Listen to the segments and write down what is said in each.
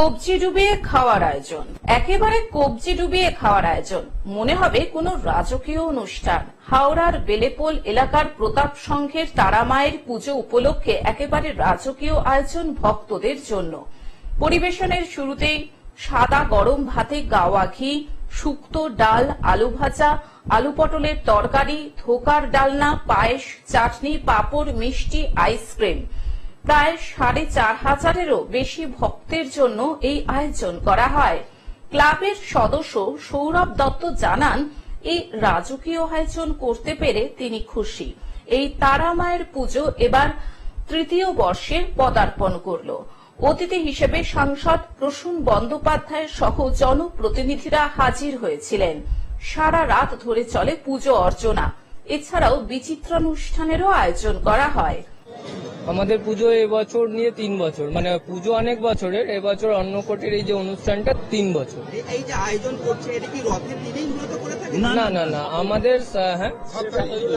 কবজি ডুবিয়ে খাওয়ার আয়োজন। একেবারে কবজি ডুবিয়ে খাওয়ার আয়োজন। মনে হবে কোনো রাজকীয় অনুষ্ঠান। হাওড়ার বেলেপোল এলাকার প্রতাপ সংঘের তারামায়ের পুজো উপলক্ষে একেবারে রাজকীয় আয়োজন ভক্তদের জন্য। পরিবেশনের শুরুতেই সাদা গরম ভাতে গাওয়া ঘি, শুক্তো ডাল, আলু ভাজা, আলু পটলের তরকারি, ধোকার ডালনা, পায়েস, চাটনি, পাঁপড়, মিষ্টি, আইসক্রিম। প্রায় সাড়ে চার হাজারেরও বেশি ভক্তের জন্য এই আয়োজন করা হয়। ক্লাবের সদস্য সৌরভ দত্ত জানান, এই রাজকীয় আয়োজন করতে পেরে তিনি খুশি। এই তারা মায়ের পুজো এবার তৃতীয় বর্ষে পদার্পণ করল। অতিথি হিসেবে সাংসদ প্রসূন বন্দ্যোপাধ্যায় সহ জনপ্রতিনিধিরা হাজির হয়েছিলেন। সারা রাত ধরে চলে পুজো অর্চনা। এছাড়াও বিচিত্রানুষ্ঠানেরও আয়োজন করা হয়। আমাদের পুজো এবছর নিয়ে তিন বছর। মানে পুজো অনেক বছরের এবছর অন্নকোটের এই যে অনুষ্ঠানটা তিন বছর। এই- যে আয়োজন করছে এটা কি রথের দিনেই না না না আমাদের হ্যাঁ?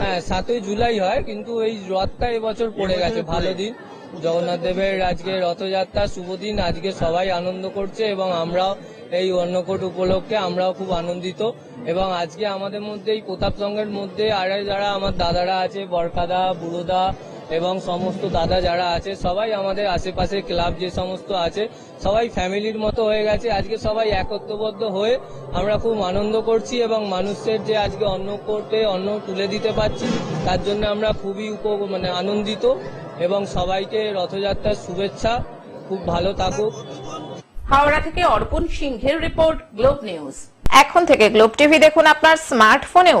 হ্যাঁ সাতই জুলাই হয় কিন্তু এই রথটা এবছর পড়ে গেছে ভালো দিন। জগন্নাথ দেবের আজকে রথযাত্রা শুভ দিন আজকে সবাই আনন্দ করছে এবং আমরাও এই অন্নকোট উপলক্ষে আমরাও খুব আনন্দিত। এবং আজকে আমাদের মধ্যে এই প্রতাপ সংঘের মধ্যে আর যারা আমার দাদারা আছে বরকাদা বুড়োদা এবং সমস্ত দাদা যারা আছে সবাই আমাদের আশেপাশে ক্লাব যে সমস্ত আছে সবাই ফ্যামিলির মতো হয়ে গেছে। আজকে সবাই একত্রবদ্ধ হয়ে আমরা খুব আনন্দ করছি এবং মানুষের যে আজকে অন্ন করতে অন্ন তুলে দিতে পারছি তার জন্য আমরা খুবই উপ মানে আনন্দিত এবং সবাইকে রথযাত্রার শুভেচ্ছা। খুব ভালো থাকুক। হাওড়া থেকে অর্পণ সিংহের রিপোর্ট গ্লোব নিউজ। এখন থেকে গ্লোব টিভি দেখুন আপনার স্মার্টফোনেও।